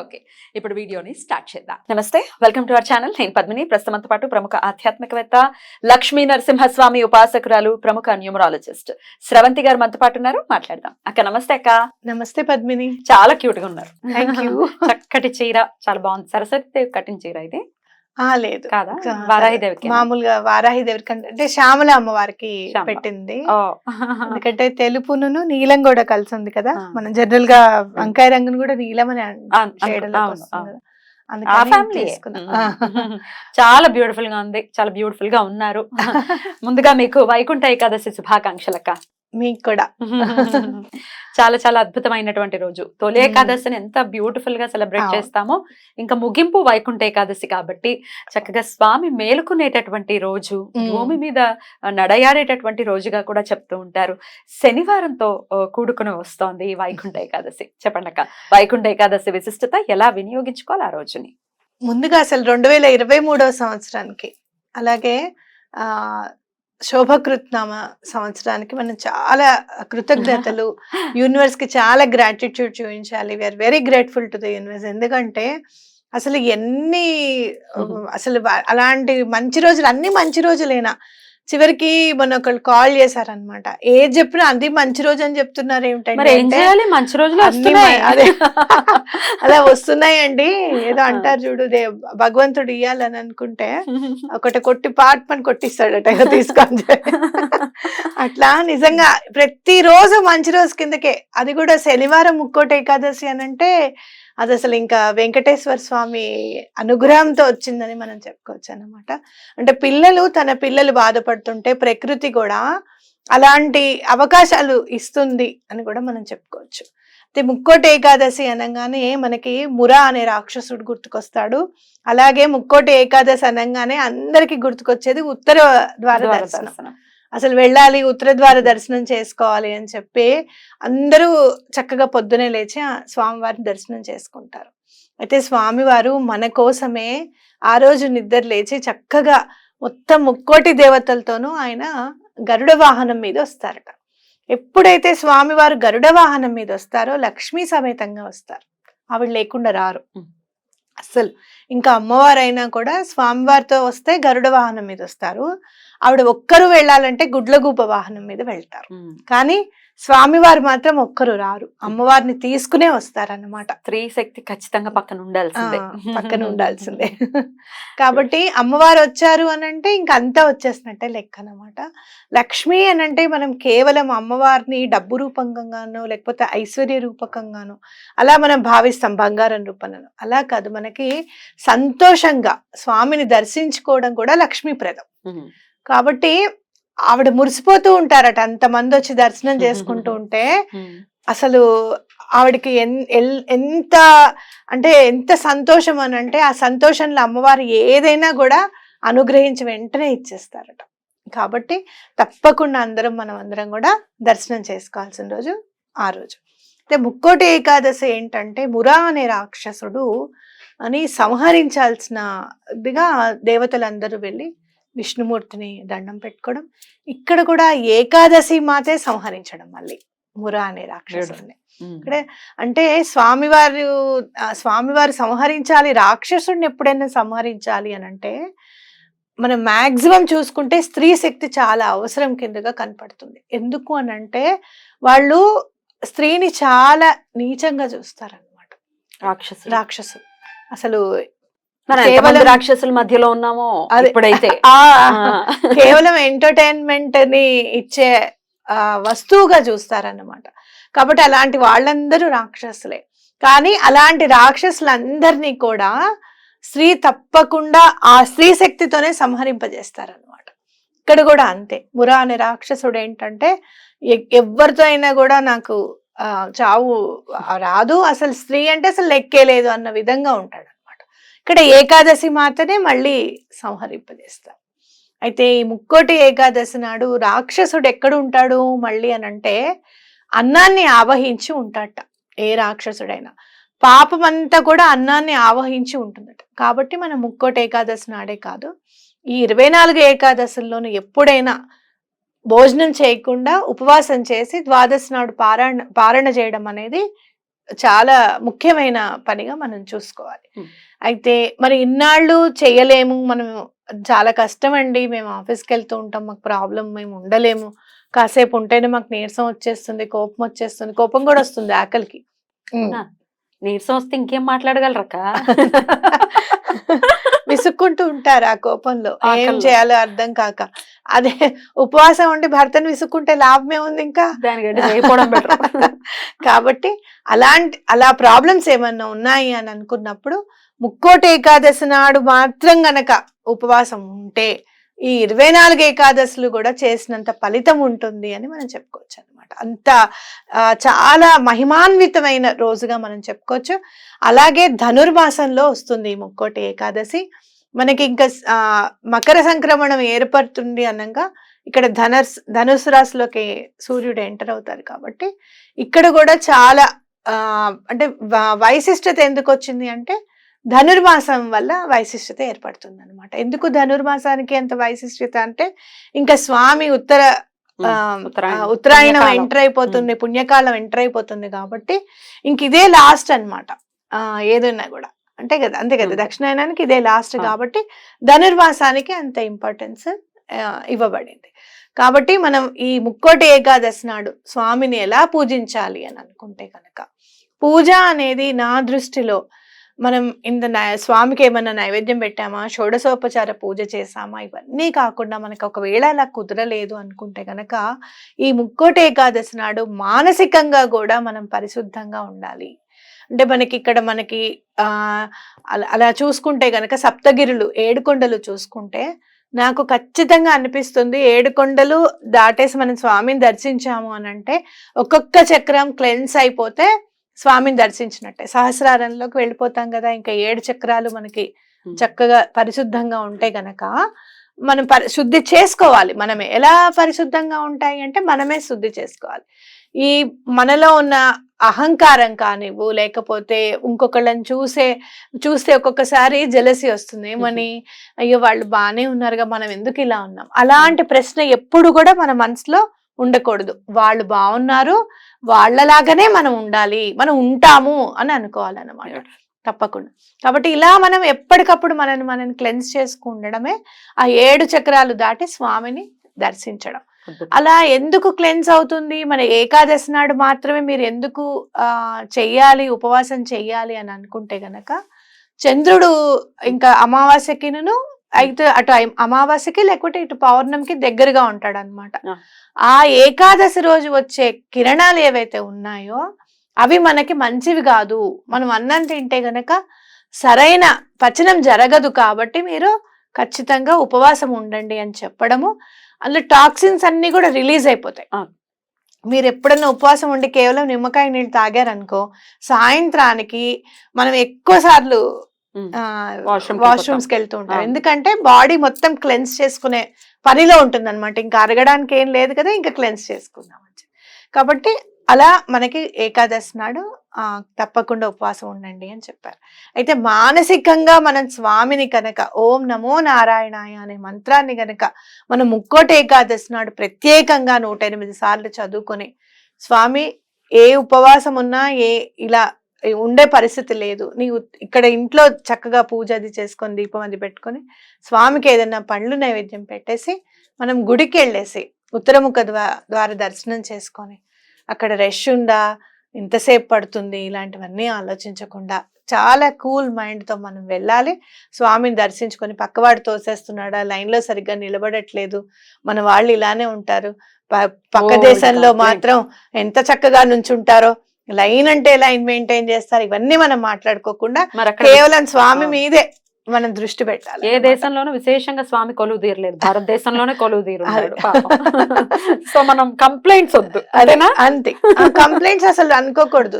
Okay ఇప్పుడు వీడియోని start చేద్దాం. నమస్తే వెల్కమ్ టు అవర్ ఛానల్. నేను పద్మిని. ప్రస్తుతంతో పాటు ప్రముఖ ఆధ్యాత్మికవేత్త లక్ష్మీ నరసింహస్వామి ఉపాసకురాలు ప్రముఖ న్యూమరాలజిస్ట్ స్రవంతి గారు మనతో పాటు ఉన్నారు. మాట్లాడదాం. అక్క నమస్తే అక్క. నమస్తే పద్మిని. చాలా క్యూట్గా ఉన్నారు. చక్కటి చీర చాలా బాగుంది. సరస్వతి దేవి కట్టిన చీర ఇది. లేదు. మామూలుగా వారాహి దేవి కంటే అంటే శ్యామల అమ్మవారికి. పెట్టింది. ఎందుకంటే తెలుపును నీలం కూడా కలిసి ఉంది కదా. మనం జనరల్గా వంకాయ రంగును కూడా నీలం అని. చాలా బ్యూటిఫుల్గా ఉంది చాలా బ్యూటిఫుల్గా ఉన్నారు. ముందుగా మీకు వైకుంఠ ఏకాదశి శుభాకాంక్షలక్క. మీకు కూడా చాలా చాలా అద్భుతమైనటువంటి రోజు తొలి. ఏకాదశిని ఎంత బ్యూటిఫుల్గా సెలబ్రేట్. చేస్తామో ఇంకా ముగింపు వైకుంఠ ఏకాదశి కాబట్టి చక్కగా స్వామి మేలుకునేటటువంటి రోజు. భూమి మీద నడయాడేటటువంటి రోజుగా కూడా చెప్తూ ఉంటారు శనివారంతో కూడుకుని వస్తోంది ఈ వైకుంఠ ఏకాదశి చెప్పండి అక్క వైకుంఠ ఏకాదశి విశిష్టత ఎలా వినియోగించుకోవాలి ఆ రోజుని ముందుగా అసలు రెండు వేల ఇరవై మూడవ సంవత్సరానికి అలాగే ఆ శోభకృత్నామ సంవత్సరానికి మనం చాలా కృతజ్ఞతలు. యూనివర్స్కి చాలా గ్రాటిట్యూడ్ చూపించాలి. We are very grateful to the universe ఎందుకంటే అసలు ఎన్ని. అసలు అలాంటి మంచి రోజులు అన్ని మంచి రోజులేనా? చివరికి మొన్న ఒకళ్ళు కాల్ చేశారనమాట ఏది చెప్పినా అది మంచి రోజు అని చెప్తున్నారు ఏమిటంటే మంచి రోజులు అదే. అలా వస్తున్నాయండి. ఏదో అంటారు చూడు దే భగవంతుడు ఇయ్యాలని అనుకుంటే ఒకటి కొట్టి పాట్ పని కొట్టిస్తాడట తీసుకొని. అట్లా నిజంగా ప్రతి రోజు మంచి రోజు కిందకే. అది కూడా శనివారం ముక్కోటి ఏకాదశి అని అంటే అది అసలు ఇంకా వెంకటేశ్వర స్వామి అనుగ్రహంతో వచ్చిందని మనం చెప్పుకోవచ్చు అన్నమాట. అంటే పిల్లలు తన పిల్లలు బాధపడుతుంటే ప్రకృతి కూడా అలాంటి అవకాశాలు ఇస్తుంది అని కూడా మనం చెప్పుకోవచ్చు. అయితే ముక్కోటి ఏకాదశి అనగానే మనకి మురా అనే రాక్షసుడు గుర్తుకొస్తాడు. అలాగే ముక్కోటి ఏకాదశి అనగానే అందరికి గుర్తుకొచ్చేది ఉత్తర ద్వార దర్శనం. అసలు వెళ్ళాలి ఉత్తర ద్వార దర్శనం చేసుకోవాలి అని చెప్పి అందరూ చక్కగా పొద్దునే లేచి స్వామివారిని దర్శనం చేసుకుంటారు. అయితే స్వామివారు మన కోసమే ఆ రోజు నిద్ర లేచి చక్కగా మొత్తం ముక్కోటి దేవతలతోనూ ఆయన గరుడ వాహనం మీద వస్తారట. ఎప్పుడైతే స్వామివారు గరుడ వాహనం మీద వస్తారో లక్ష్మీ సమేతంగా వస్తారు. ఆవిడ లేకుండా రారు. అస్సలు. ఇంకా అమ్మవారైనా కూడా స్వామివారితో వస్తే గరుడ వాహనం మీద వస్తారు. ఆవిడ ఒక్కరు వెళ్ళాలంటే గుడ్లగూప వాహనం మీద వెళ్తారు. కానీ స్వామివారు మాత్రం ఒక్కరు రారు. అమ్మవారిని తీసుకునే వస్తారన్నమాట. స్త్రీ శక్తి ఖచ్చితంగా పక్కన ఉండాల్సిందే. పక్కన ఉండాల్సిందే. కాబట్టి అమ్మవారు వచ్చారు అని అంటే ఇంక అంతా వచ్చేసినట్టే లెక్క అనమాట లక్ష్మి అని అంటే మనం కేవలం అమ్మవారిని డబ్బు రూపకంగానో లేకపోతే ఐశ్వర్య రూపకంగానో అలా మనం భావిస్తాం బంగారం రూపంలో. అలా కాదు మనకి సంతోషంగా స్వామిని దర్శించుకోవడం కూడా లక్ష్మీప్రదం. కాబట్టి ఆవిడ మురిసిపోతూ ఉంటారట. అంతమంది వచ్చి దర్శనం చేసుకుంటూ ఉంటే. అసలు ఆవిడకి ఎంత అంటే ఎంత సంతోషం అని అంటే ఆ సంతోషంలో అమ్మవారు ఏదైనా కూడా అనుగ్రహించి వెంటనే ఇచ్చేస్తారట. కాబట్టి తప్పకుండా అందరం మనం అందరం కూడా దర్శనం చేసుకోవాల్సిన రోజు ఆ రోజు. అయితే ముక్కోటి ఏకాదశి ఏంటంటే మురా అనే రాక్షసుడు అని సంహరించాల్సినదిగా దేవతలందరూ వెళ్ళి విష్ణుమూర్తిని దండం పెట్టుకోవడం. ఇక్కడ కూడా ఏకాదశి మాతే సంహరించడం మళ్ళీ మురా అనే రాక్షసుడిని. ఇక్కడ అంటే స్వామివారు స్వామివారు సంహరించాలి రాక్షసుడిని ఎప్పుడైనా సంహరించాలి అని అంటే మనం మాక్సిమం చూసుకుంటే స్త్రీ శక్తి చాలా అవసరం కిందగా కనపడుతుంది. ఎందుకు అని అంటే వాళ్ళు స్త్రీని చాలా నీచంగా చూస్తారన్నమాట. రాక్షసులు. రాక్షసులు. అసలు మనం రాక్షసుల మధ్యలో ఉన్నామో అదే. ఇప్పుడైతే. కేవలం ఎంటర్టైన్మెంట్ని ఇచ్చే వస్తువుగా చూస్తారన్నమాట. కాబట్టి అలాంటి వాళ్ళందరూ రాక్షసులే. కానీ అలాంటి రాక్షసులందరినీ కూడా స్త్రీ తప్పకుండా ఆ స్త్రీ శక్తితోనే సంహరింపజేస్తారనమాట ఇక్కడ కూడా అంతే. మురా అనే రాక్షసుడు ఏంటంటే ఎవరితో అయినా కూడా నాకు ఆ, చావు రాదు. అసలు స్త్రీ అంటే అసలు లెక్కే లేదు అన్న విధంగా ఉంటాడు. ఇక్కడ ఏకాదశి మాత్రమే మళ్ళీ సంహరింపజేస్తారు. అయితే ఈ ముక్కోటి ఏకాదశి నాడు రాక్షసుడు ఎక్కడ ఉంటాడు మళ్ళీ అని అంటే అన్నాన్ని ఆవహించి ఉంటాడట. ఏ రాక్షసుడైనా. పాపం అంతా కూడా అన్నాన్ని ఆవహించి ఉంటుందట. కాబట్టి మనం ముక్కోటి ఏకాదశి నాడే కాదు. ఈ ఇరవై నాలుగు ఏకాదశుల్లోనూ ఎప్పుడైనా భోజనం చేయకుండా ఉపవాసం చేసి ద్వాదశి నాడు పారాయణ పారణ చేయడం అనేది చాలా ముఖ్యమైన పనిగా మనం చూసుకోవాలి. అయితే మరి ఇన్నాళ్ళు చేయలేము మనం చాలా కష్టం అండి మేము ఆఫీస్కి వెళ్తూ ఉంటాం మాకు ప్రాబ్లం మేము ఉండలేము. కాసేపు ఉంటేనే మాకు నీరసం వచ్చేస్తుంది కోపం వచ్చేస్తుంది కోపం కూడా వస్తుంది ఆకలికి? నీరసం వస్తే ఇంకేం మాట్లాడగలరక్క? విసుక్కుంటూ ఉంటారు ఆ కోపంలో. ఏం. చేయాలో అర్థం కాక. అదే ఉపవాసం ఉండి భర్తను విసుక్కుంటే లాభమే ఉంది ఇంకా? కాబట్టి అలాంటి అలా ప్రాబ్లమ్స్ ఏమన్నా ఉన్నాయి అని అనుకున్నప్పుడు ముక్కోటి ఏకాదశి నాడు మాత్రం గనక ఉపవాసం ఉంటే ఈ ఇరవై నాలుగు ఏకాదశులు కూడా చేసినంత ఫలితం ఉంటుంది అని మనం చెప్పుకోవచ్చు అనమాట అంత ఆ, చాలా మహిమాన్వితమైన రోజుగా మనం చెప్పుకోవచ్చు. అలాగే ధనుర్మాసంలో వస్తుంది ఈ ముక్కోటి ఏకాదశి. మనకి ఇంకా మకర సంక్రమణం ఏర్పడుతుంది అనగా ఇక్కడ ధనస్ ధనుసు రాశిలోకి సూర్యుడు ఎంటర్ అవుతారు కాబట్టి ఇక్కడ కూడా చాలా అంటే వైశిష్టత ఎందుకు వచ్చింది అంటే ధనుర్మాసం వల్ల వైశిష్టత ఏర్పడుతుంది అనమాట ఎందుకు ధనుర్మాసానికి అంత వైశిష్టత అంటే ఇంకా స్వామి ఉత్తర ఉత్తరాయణం. ఎంటర్ అయిపోతుంది పుణ్యకాలం ఎంటర్ అయిపోతుంది కాబట్టి ఇంక ఇదే లాస్ట్ అనమాట ఏదైనా కూడా. అంతే కదా అంతే కదా. దక్షిణాయనానికి ఇదే లాస్ట్. కాబట్టి ధనుర్మాసానికి అంత ఇంపార్టెన్స్ ఇవ్వబడింది కాబట్టి మనం ఈ ముక్కోటి ఏకాదశి నాడు స్వామిని ఎలా పూజించాలి అని అనుకుంటే కనుక పూజ అనేది నా దృష్టిలో మనం ఇంత స్వామికి ఏమైనా నైవేద్యం పెట్టామా షోడశోపచార పూజ చేసామా ఇవన్నీ కాకుండా మనకు ఒకవేళ అలా కుదరలేదు అనుకుంటే కనుక ఈ ముక్కోటి ఏకాదశి నాడు మానసికంగా కూడా మనం పరిశుద్ధంగా ఉండాలి అంటే మనకి ఇక్కడ మనకి ఆ అలా అలా చూసుకుంటే గనక సప్తగిరులు ఏడుకొండలు చూసుకుంటే నాకు ఖచ్చితంగా అనిపిస్తుంది ఏడుకొండలు దాటేసి మనం స్వామిని దర్శించాము అని అంటే ఒక్కొక్క చక్రం క్లెన్స్ అయిపోతే స్వామిని దర్శించినట్టే. సహస్రారంలోకి వెళ్ళిపోతాం కదా ఇంకా ఏడు చక్రాలు మనకి. చక్కగా పరిశుద్ధంగా ఉంటే గనక మనం పరి శుద్ధి చేసుకోవాలి మనమే. ఎలా పరిశుద్ధంగా ఉంటాయి అంటే మనమే శుద్ధి చేసుకోవాలి. ఈ మనలో ఉన్న అహంకారం కానివ్వు లేకపోతే ఇంకొకళ్ళని చూసే చూస్తే ఒక్కొక్కసారి జలసి వస్తుంది. ఏమని? అయ్యో వాళ్ళు బాగానే ఉన్నారుగా మనం ఎందుకు ఇలా ఉన్నాం? అలాంటి ప్రశ్న ఎప్పుడు కూడా మన మనసులో ఉండకూడదు. వాళ్ళు బాగున్నారు వాళ్ళలాగానే మనం ఉండాలి మనం ఉంటాము అని అనుకోవాలన్నమాట. తప్పకుండా. కాబట్టి ఇలా మనం ఎప్పటికప్పుడు మనని మనం క్లెన్స్ చేసుకు ఉండడమే ఆ ఏడు చక్రాలు దాటి స్వామిని దర్శించడం. అలా ఎందుకు క్లెన్స్ అవుతుంది? మన ఏకాదశి నాడు మాత్రమే మీరు ఎందుకు ఆ చెయ్యాలి ఉపవాసం చెయ్యాలి అని అనుకుంటే గనక చంద్రుడు ఇంకా అమావాస్యకిను అయితే అటు అమావాస్యకి లేకపోతే ఇటు పౌర్ణమికి దగ్గరగా ఉంటాడు అనమాట. ఆ ఏకాదశి రోజు వచ్చే కిరణాలు ఏవైతే ఉన్నాయో అవి మనకి మంచివి కాదు. మనం అన్నం తింటే గనక సరైన పచనం జరగదు కాబట్టి మీరు ఖచ్చితంగా ఉపవాసం ఉండండి అని చెప్పడము. అందులో టాక్సిన్స్ అన్ని కూడా రిలీజ్ అయిపోతాయి. మీరు ఎప్పుడన్నా ఉపవాసం ఉండి కేవలం నిమ్మకాయ నీళ్ళు తాగారనుకో సాయంత్రానికి మనం ఎక్కువ సార్లు ఉమ్. వాష్రూమ్స్ Washroom కి పోతాం. కి వెళ్తూ ఉంటాం. ఎందుకంటే బాడీ మొత్తం క్లెన్స్ చేసుకునే పనిలో ఉంటుంది అనమాట ఇంకా అరగడానికి ఏం లేదు కదా ఇంకా క్లెన్స్ చేసుకుందాం. కాబట్టి అలా మనకి ఏకాదశి నాడు తప్పకుండా ఉపవాసం ఉండండి అని చెప్పారు. అయితే మానసికంగా మనం స్వామిని కనుక ఓం నమో నారాయణాయ అనే మంత్రాన్ని కనుక మనం ముక్కోటి ఏకాదశి నాడు ప్రత్యేకంగా నూట ఎనిమిది సార్లు చదువుకొని స్వామి ఏ ఉపవాసం ఉన్నా ఏ ఇలా ఉండే పరిస్థితి లేదు. నీవు ఇక్కడ ఇంట్లో చక్కగా పూజ అది చేసుకొని దీపం అది పెట్టుకొని స్వామికి ఏదైనా పండ్లు నైవేద్యం పెట్టేసి మనం గుడికి వెళ్ళేసి ఉత్తరముఖ ద్వా ద్వారా దర్శనం చేసుకొని అక్కడ రష్ ఉందా? ఎంతసేపు పడుతుంది ఇలాంటివన్నీ ఆలోచించకుండా చాలా కూల్తో మనం వెళ్ళాలి. స్వామిని దర్శించుకొని పక్కవాడు తోసేస్తున్నాడా? లైన్లో సరిగ్గా నిలబడట్లేదు. మన వాళ్ళు ఇలానే ఉంటారు. ప- పక్క దేశంలో మాత్రం ఎంత చక్కగా నుంచుంటారో లైన్ అంటే లైన్ మెయింటైన్ చేస్తారు. ఇవన్నీ మనం మాట్లాడుకోకుండా కేవలం స్వామి. మీదే మనం దృష్టి పెట్టాలి ఏ. దేశంలోనూ విశేషంగా స్వామి కొలువు తీరలేదు. భారతదేశంలోనే కొలువు అదే. సో మనం కంప్లైంట్స్ వద్దు. అదే అంతేనా? అంతే. కంప్లైంట్స్ అసలు అనుకోకూడదు.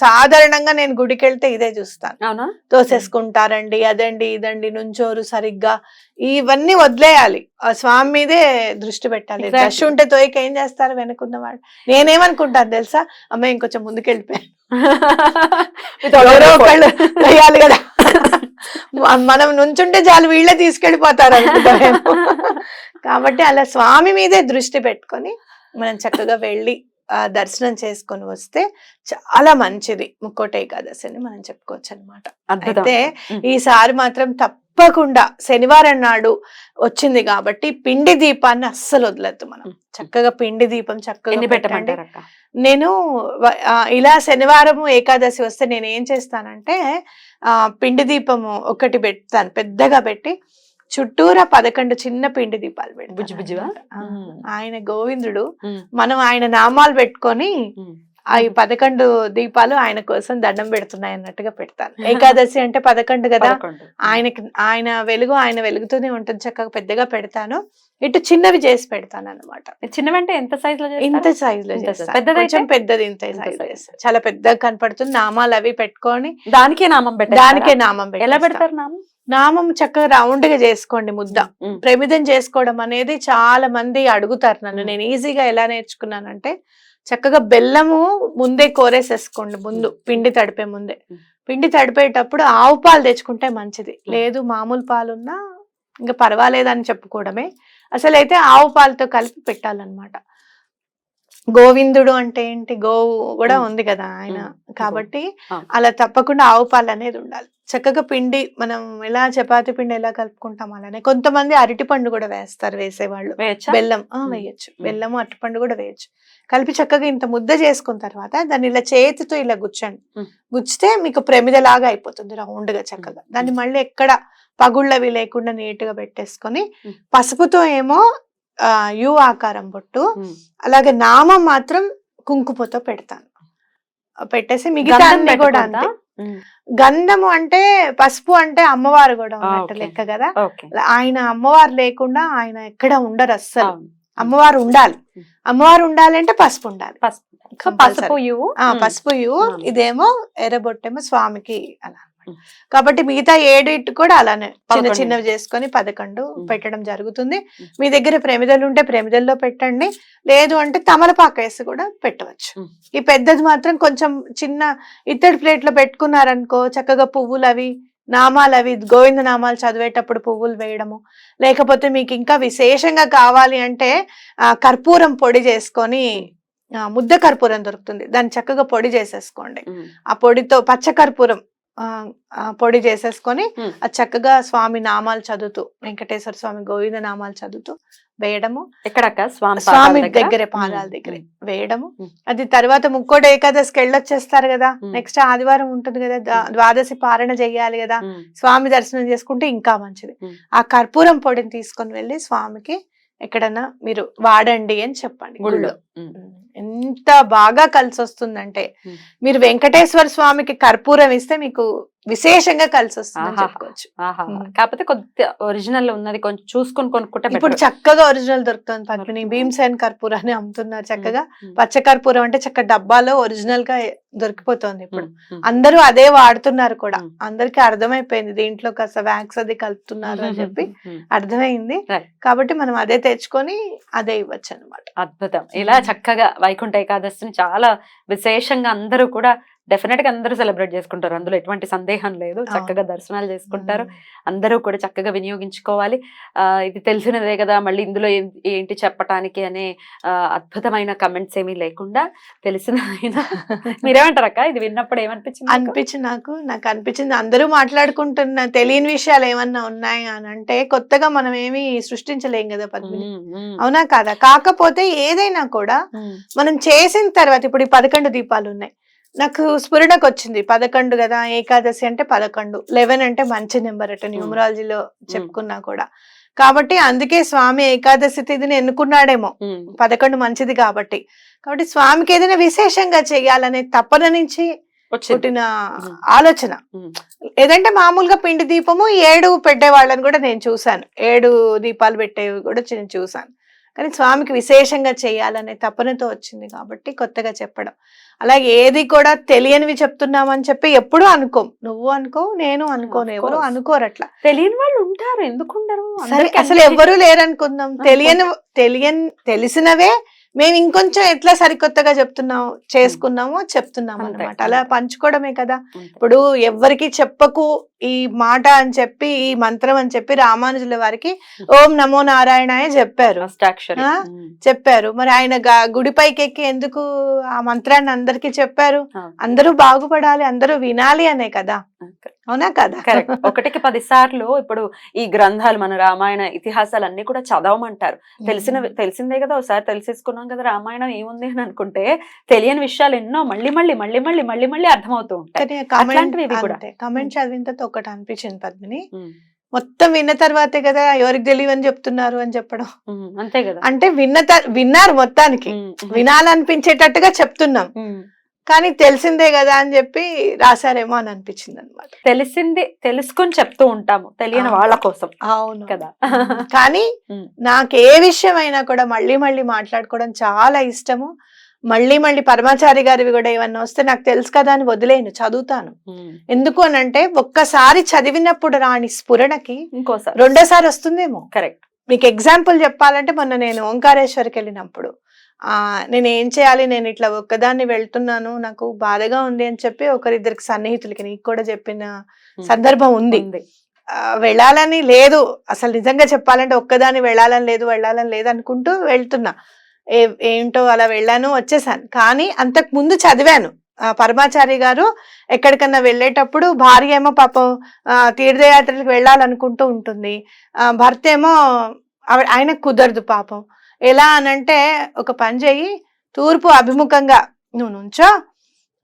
సాధారణంగా నేను గుడికి వెళ్తే ఇదే చూస్తాను. అవునా? తోసేసుకుంటారండి అదండి ఇదండి నుంచోరు సరిగ్గా. ఇవన్నీ వదిలేయాలి. ఆ స్వామి మీదే దృష్టి పెట్టాలి. రష్ ఉంటే తోయక ఏం చేస్తారు వెనుకున్న వాళ్ళు నేనేమనుకుంటాను తెలుసా? అమ్మాయి ఇంకొంచెం ముందుకెళ్ళిపోయాను. కదా. మనం నుంచుంటే చాలు వీళ్ళే తీసుకెళ్ళిపోతారు. కాబట్టి అలా స్వామి మీదే దృష్టి పెట్టుకొని మనం చక్కగా వెళ్ళి ఆ దర్శనం చేసుకొని వస్తే చాలా మంచిది ముక్కోట ఏకాదశి అని మనం చెప్పుకోవచ్చు అనమాట అయితే. ఈసారి మాత్రం తప్పకుండా శనివారం నాడు వచ్చింది కాబట్టి పిండి దీపాన్ని అస్సలు వదలద్దు మనం. చక్కగా పిండి దీపం చక్కగా పెట్టండి నేను ఇలా శనివారం ఏకాదశి వస్తే నేను ఏం చేస్తానంటే పిండి దీపము ఒకటి పెడతాను పెద్దగా పెట్టి చుట్టూరా పదకొండు చిన్న పిండి దీపాలు పెడతాను. ఆయన గోవిందుడు. మనం ఆయన నామాలు పెట్టుకొని ఈ పదకొండు దీపాలు ఆయన కోసం దండం పెడుతున్నాయి అన్నట్టుగా పెడతాను ఏకాదశి అంటే పదకొండు కదా. ఆయనకి ఆయన వెలుగు ఆయన వెలుగుతూనే ఉంటుంది చక్కగా పెద్దగా పెడతాను ఇటు చిన్నవి చేసి పెడతాను అనమాట చిన్నవంటే ఎంత సైజ్లో ఇంత? సైజ్లో? కొంచెం పెద్దది ఇంత size. చేస్తాను. చాలా పెద్దగా కనపడుతుంది నామాలు అవి పెట్టుకొని దానికే నామం పెట్టారు దానికే నామం ఎలా. పెడతారు నామం నామం చక్కగా రౌండ్గా చేసుకోండి ముద్ద. ప్రమిదం చేసుకోవడం అనేది చాలా మంది అడుగుతారు నన్ను. నేను ఈజీగా ఎలా నేర్చుకున్నానంటే చక్కగా బెల్లము ముందే కోరేసేసుకోండి ముందు పిండి తడిపే ముందే. పిండి తడిపేటప్పుడు ఆవు పాలు తెచ్చుకుంటే మంచిది. లేదు మామూలు పాలు ఉన్నా ఇంకా పర్వాలేదని చెప్పుకోవడమే. అసలు అయితే ఆవు పాలతో కలిపి పెట్టాలన్నమాట. గోవిందుడు అంటే ఏంటి గోవు కూడా. ఉంది కదా ఆయన. కాబట్టి. అలా తప్పకుండా ఆవు పాలు అనేది ఉండాలి చక్కగా పిండి మనం ఎలా చపాతి పిండి ఎలా కలుపుకుంటాం అలానే కొంతమంది అరటి పండు కూడా వేస్తారు వేసేవాళ్ళు బెల్లం. వేయచ్చు మ్మ్. బెల్లము అరటిపండు కూడా వేయచ్చు కలిపి చక్కగా ఇంత ముద్ద చేసుకున్న తర్వాత దాన్ని ఇలా చేతితో ఇలా గుచ్చండి. గుచ్చితే మీకు ప్రమిదలాగా అయిపోతుంది రౌండ్గా చక్కగా దాన్ని మళ్ళీ ఎక్కడ పగుళ్ళవి లేకుండా నీట్గా పెట్టేసుకొని. పసుపుతో ఏమో యు ఆకారం బొట్టు. అలాగే నామం మాత్రం కుంకుమతో పెడతాను పెట్టేసి మిగతా అన్ని కూడా? అంతే. గంధము అంటే పసుపు అంటే అమ్మవారు కూడా ఉన్నట్టు. లెక్క కదా ఆయన అమ్మవారు లేకుండా ఆయన ఎక్కడ ఉండరు అస్సలు. అమ్మవారు ఉండాలి. అమ్మవారు ఉండాలంటే పసుపు ఉండాలి పసుపు. పసుపు. ఇదేమో ఎర్రబొట్టేమో స్వామికి అలా. కాబట్టి మిగతా ఏడిట్ కూడా అలానే చిన్న. చిన్నవి చేసుకొని పదకొండు. పెట్టడం జరుగుతుంది. మీ దగ్గర ప్రమిదలు ఉంటే ప్రమిదల్లో పెట్టండి లేదు అంటే తమలపాకు వేసి కూడా పెట్టవచ్చు. ఈ పెద్దది మాత్రం కొంచెం చిన్న ఇత్తడి ప్లేట్లో పెట్టుకున్నారనుకో చక్కగా పువ్వులు అవి నామాలు అవి గోవింద నామాలు చదివేటప్పుడు పువ్వులు వేయడము లేకపోతే మీకు ఇంకా విశేషంగా కావాలి అంటే ఆ కర్పూరం పొడి చేసుకొని ముద్ద కర్పూరం దొరుకుతుంది దాన్ని చక్కగా పొడి చేసేసుకోండి. ఆ పొడితో పచ్చ కర్పూరం పొడి చేసేసుకొని. అది చక్కగా స్వామి నామాలు చదువుతూ వెంకటేశ్వర స్వామి గోవింద నామాలు చదువుతూ వేయడము ఎక్కడక్క స్వామి దగ్గర? పాదాల. దగ్గరే. వేయడము. అది తర్వాత ముక్కోటి ఏకాదశికి వెళ్ళొచ్చేస్తారు కదా. నెక్స్ట్ ఆదివారం ఉంటుంది కదా. ద్వాదశి పారణ చెయ్యాలి కదా. స్వామి దర్శనం చేసుకుంటే ఇంకా మంచిది. ఆ కర్పూరం పొడిని తీసుకొని వెళ్ళి స్వామికి ఎక్కడన్నా మీరు వాడండి అని చెప్పండి గుళ్ళో. ఎంత బాగా కలిసి వస్తుందంటే. మీరు వెంకటేశ్వర స్వామికి కర్పూరం ఇస్తే మీకు విశేషంగా కలిసి వస్తుందని ఆహాహా. చెప్పుకోవచ్చు. కాకపోతే కొద్ది ఒరిజినల్ ఉన్నది కొంచెం చూసుకొని కొనుక్కుంటే ఇప్పుడు. చక్కగా ఒరిజినల్ దొరుకుతుంది దొరుకుతుందా? భీమ్సేన్ కర్పూరాన్ని అమ్ముతున్నారు చక్కగా. పచ్చ కర్పూరం అంటే చక్క డబ్బాలో ఒరిజినల్గా దొరికిపోతుంది ఇప్పుడు. అందరూ అదే వాడుతున్నారు కూడా. అందరికి అర్థమైపోయింది దీంట్లో కాస్త వ్యాక్స్ అది కలుపుతున్నారు అని చెప్పి. అర్థమైంది. కాబట్టి మనం అదే తెచ్చుకొని అదే ఇవ్వచ్చు అనమాట అద్భుతం ఇలా చక్కగా వైకుంఠ ఏకాదశిని చాలా విశేషంగా అందరూ కూడా డెఫినెట్గా అందరూ సెలబ్రేట్ చేసుకుంటారు. అందులో ఎటువంటి సందేహం లేదు. చక్కగా దర్శనాలు చేసుకుంటారు. అందరూ కూడా చక్కగా వినియోగించుకోవాలి. ఆ ఇది తెలిసినదే కదా మళ్ళీ ఇందులో ఏంటి చెప్పటానికి అనే అద్భుతమైన కమెంట్స్ ఏమీ లేకుండా తెలిసినదైనా. మీరేమంటారు అక్క ఇది విన్నప్పుడు ఏమనిపించింది? అనిపించింది నాకు. నాకు అనిపించింది అందరూ మాట్లాడుకుంటున్న తెలియని విషయాలు ఏమన్నా ఉన్నాయా అని అంటే కొత్తగా మనం ఏమి సృష్టించలేం కదా పద్మిని. అవునా కాదా? కాకపోతే ఏదైనా కూడా మనం చేసిన తర్వాత ఇప్పుడు ఈ పదకొండు దీపాలు ఉన్నాయి. నాకు స్ఫురణకు వచ్చింది పదకొండు కదా ఏకాదశి అంటే పదకొండు. లెవెన్ అంటే మంచి నెంబర్ అట న్యూమరాలజీలో చెప్పుకున్నా కూడా. కాబట్టి అందుకే స్వామి ఏకాదశి తిథిని ఎన్నుకున్నాడేమో. పదకొండు మంచిది కాబట్టి. కాబట్టి స్వామికి ఏదైనా విశేషంగా చేయాలనే తపన నుంచి పుట్టిన. ఆలోచన. ఏదంటే మామూలుగా పిండి దీపము ఏడు పెట్టే వాళ్ళని కూడా నేను చూశాను. ఏడు దీపాలు పెట్టేవి కూడా నేను చూశాను. కానీ స్వామికి విశేషంగా చేయాలనే తపనతో వచ్చింది కాబట్టి కొత్తగా చెప్పడం. అలాగే ఏది కూడా తెలియనివి చెప్తున్నామని చెప్పి ఎప్పుడూ అనుకోం. నువ్వు అనుకో నేను అనుకోను ఎవరు. అనుకోరు అట్లా. తెలియని వాళ్ళు ఉంటారు. ఎందుకు ఉండరు? సరే అసలు ఎవ్వరూ లేరనుకుందాం. తెలియని తెలియని తెలిసినవే మేము ఇంకొంచెం ఎట్లా సరికొత్తగా చెప్తున్నాం చేసుకున్నామో చెప్తున్నాం. అనమాట అలా పంచుకోవడమే కదా. ఇప్పుడు ఎవ్వరికి చెప్పకు ఈ మాట అని చెప్పి ఈ మంత్రం అని చెప్పి రామానుజుల వారికి ఓం నమో నారాయణాయ చెప్పారు. ఫస్ట్ అక్షరం. ఆ? చెప్పారు. మరి ఆయన గుడి పైకి ఎక్కి ఎందుకు ఆ మంత్రాన్ని అందరికి చెప్పారు? అందరూ బాగుపడాలి అందరూ వినాలి అనే కదా. అవునా కదా? కరెక్ట్. ఒకటికి పది సార్లు ఇప్పుడు ఈ గ్రంథాలు మన రామాయణ ఇతిహాసాలు అన్ని కూడా చదవమంటారు. తెలిసిన తెలిసిందే కదా ఒకసారి తెలిసేసుకున్నాం కదా రామాయణం ఏముంది అని అనుకుంటే తెలియని విషయాలు ఎన్నో మళ్ళీ మళ్ళీ మళ్ళీ మళ్ళీ మళ్ళీ మళ్ళీ అర్థమవుతూ ఉంటాయి. కమెంట్ చదివిన తర్వాత ఒకటి అనిపించింది పద్మిని. మొత్తం విన్న తర్వాతే కదా ఎవరికి తెలియదు అని చెప్తున్నారు అని చెప్పడం. అంతే కదా. అంటే విన్న విన్నారు మొత్తానికి. వినాలనిపించేటట్టుగా చెప్తున్నాం. కానీ తెలిసిందే కదా అని చెప్పి రాశారేమో అని అనిపించింది అనమాట తెలిసింది తెలుసుకొని చెప్తూ ఉంటాము తెలియని. వాళ్ళ కోసం అవును. కదా. కానీ. నాకు ఏ విషయం అయినా కూడా మళ్ళీ మళ్ళీ మాట్లాడుకోవడం చాలా ఇష్టము. మళ్ళీ మళ్ళీ పరమాచారి గారివి కూడా ఏమన్నా వస్తే నాకు తెలుసు కదా అని వదిలేను చదువుతాను. ఎందుకు అని అంటే ఒక్కసారి చదివినప్పుడు రాని స్ఫురణకి ఇంకోసారి. రెండోసారి వస్తుందేమో. కరెక్ట్. మీకు ఎగ్జాంపుల్ చెప్పాలంటే మొన్న నేను ఓంకారేశ్వర్కి వెళ్ళినప్పుడు నేను ఏం చేయాలి? నేను ఇట్లా ఒక్కదాన్ని వెళ్తున్నాను నాకు బాధగా ఉంది అని చెప్పి ఒకరిద్దరికి సన్నిహితులకి నీకు కూడా చెప్పిన సందర్భం ఉంది. వెళ్ళాలని లేదు. అసలు నిజంగా చెప్పాలంటే ఒక్కదాన్ని వెళ్ళాలని లేదు వెళ్ళాలని లేదు అనుకుంటూ వెళ్తున్నా. ఏ ఏంటో అలా వెళ్ళాను వచ్చేసాను. కానీ అంతకు ముందు చదివాను. ఆ, పరమాచారి గారు ఎక్కడికన్నా వెళ్ళేటప్పుడు భార్య ఏమో పాపం ఆ, తీర్థయాత్రలకు వెళ్ళాలనుకుంటూ ఉంటుంది. ఆ, భర్త ఏమో ఆవిడ ఆయనకు కుదరదు పాపం. ఎలా అనంటే ఒక పని చెయ్యి తూర్పు అభిముఖంగా నువ్వు నుంచో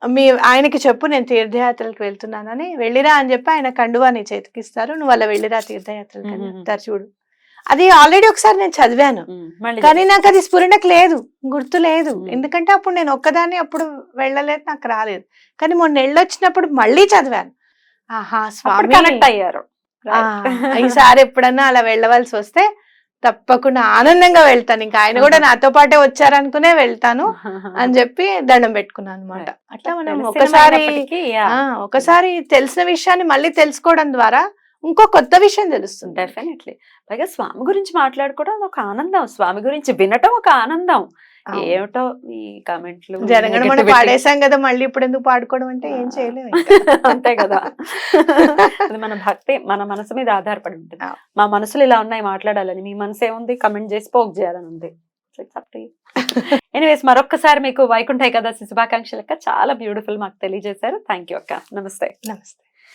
మీ ఆయనకి చెప్పు నేను తీర్థయాత్రలకు వెళ్తున్నానని వెళ్ళిరా అని చెప్పి ఆయన కండువా నీ చేతికిస్తారు నువ్వు అలా వెళ్ళిరా తీర్థయాత్రలకు అని. చెప్తారు చూడు. అది ఆల్రెడీ ఒకసారి నేను చదివాను. కానీ నాకు అది స్ఫురణకు లేదు గుర్తు లేదు. ఎందుకంటే అప్పుడు నేను ఒక్కదాన్ని అప్పుడు వెళ్ళలేదు నాకు రాలేదు. కానీ మొన్న వెళ్ళొచ్చినప్పుడు మళ్ళీ చదివాను. ఆహా స్వామి. కనెక్ట్ అయ్యారు. ఈసారి ఎప్పుడన్నా అలా వెళ్ళవలసి వస్తే తప్పకుండా ఆనందంగా వెళ్తాను. ఇంకా ఆయన కూడా నాతో పాటే వచ్చారనుకునే వెళ్తాను అని చెప్పి దండం పెట్టుకున్నాను అనమాట అట్లా మనం ఒకసారి ఒకసారి తెలిసిన విషయాన్ని మళ్ళీ తెలుసుకోవడం ద్వారా ఇంకో కొత్త విషయం తెలుస్తుంది. డెఫినెట్లీ పైగా స్వామి గురించి మాట్లాడుకోవడం ఒక ఆనందం. స్వామి గురించి వినటం ఒక ఆనందం. ఏమిటో ఈ కమెంట్లు జనగణ మనం. పాడేశాం కదా మళ్ళీ ఇప్పుడు ఎందుకు పాడుకోవడం అంటే ఏం చేయలేము. అంతే కదా. అది మన భక్తి మన మనసు మీద ఆధారపడి ఉంటుంది. మా మనసులు ఇలా ఉన్నాయి మాట్లాడాలని మీ మనసు ఏముంది? కమెంట్ చేసి పోక్ చేయాలని ఉంది. ఎనీవేస్ మరొక్కసారి మీకు వైకుంఠ ఏకాదశి శుభాకాంక్షలు అక్క. చాలా బ్యూటిఫుల్ మాకు తెలియజేశారు. థ్యాంక్ యూ అక్క. నమస్తే. నమస్తే.